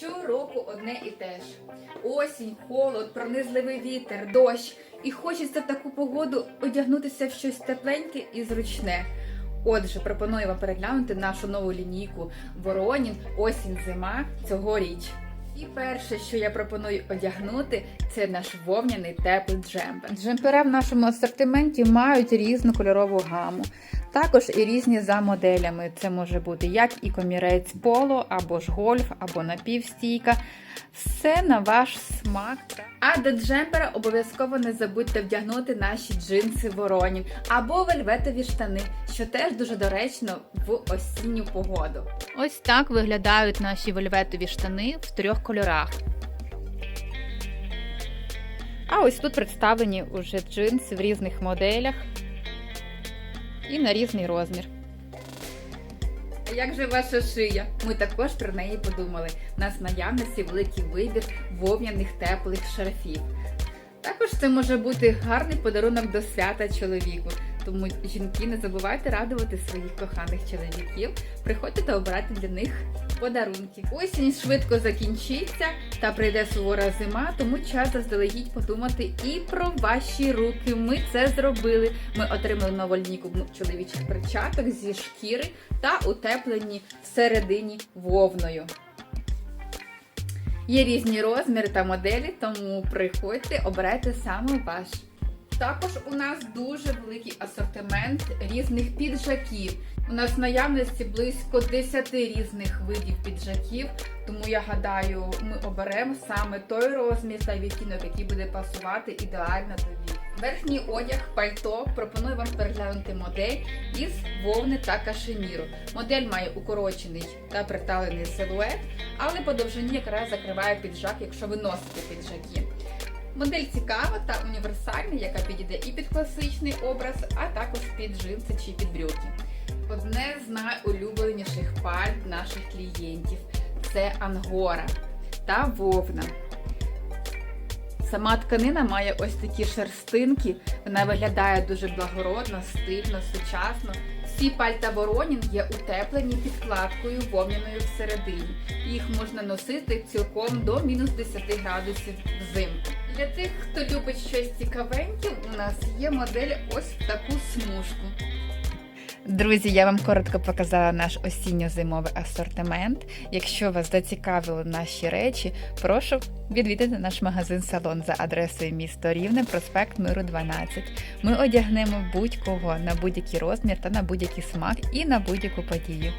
Щороку одне і те ж. Осінь, холод, пронизливий вітер, дощ. І хочеться в таку погоду одягнутися в щось тепленьке і зручне. Отже, пропоную вам переглянути нашу нову лінійку Воронін осінь зима цьогоріч. І перше, що я пропоную одягнути, це наш вовняний теплий джемпер. Джемпера в нашому асортименті мають різну кольорову гаму. Також і різні за моделями. Це може бути як і комірець поло, або ж гольф, або напівстійка. Все на ваш смак. А до джемпера обов'язково не забудьте вдягнути наші джинси Воронін або вельветові штани, що теж дуже доречно в осінню погоду. Ось так виглядають наші вельветові штани в трьох кольорах. А ось тут представлені уже джинси в різних моделях і на різний розмір. А як же ваша шия? Ми також про неї подумали. У нас в наявності великий вибір вовняних теплих шарфів. Також це може бути гарний подарунок до свята чоловіку. Тому жінки не забувайте радувати своїх коханих чоловіків. Приходьте та обирайте для них подарунки. Осінь швидко закінчиться та прийде сувора зима, тому час заздалегідь подумати і про ваші руки. Ми це зробили. Ми отримали нову лінійку чоловічих перчаток зі шкіри та утеплені всередині вовною. Є різні розміри та моделі, тому приходьте, обирайте саме ваш. Також у нас дуже великий асортимент різних піджаків. У нас в наявності близько 10 різних видів піджаків, тому я гадаю, ми оберемо саме той розмір та відтінок, який буде пасувати ідеально тобі. Верхній одяг, пальто пропоную вам переглянути модель із вовни та кашеміру. Модель має укорочений та приталений силует, але по довжині якраз закриває піджак, якщо ви носите піджаки. Модель цікава та універсальна, яка підійде і під класичний образ, а також під джинси чи під брюки. Одне з найулюбленіших пальт наших клієнтів це ангора та вовна. Сама тканина має ось такі шерстинки, вона виглядає дуже благородно, стильно, сучасно. Всі пальта Воронін є утеплені підкладкою вовняною всередині. Їх можна носити цілком до мінус 10 градусів взимку. Для тих, хто любить щось цікавеньке, у нас є модель ось таку смужку. Друзі, я вам коротко показала наш осінньо-зимовий асортимент. Якщо вас зацікавили наші речі, прошу відвідати наш магазин-салон за адресою місто Рівне, проспект Миру 12. Ми одягнемо будь-кого на будь-який розмір та на будь-який смак і на будь-яку подію.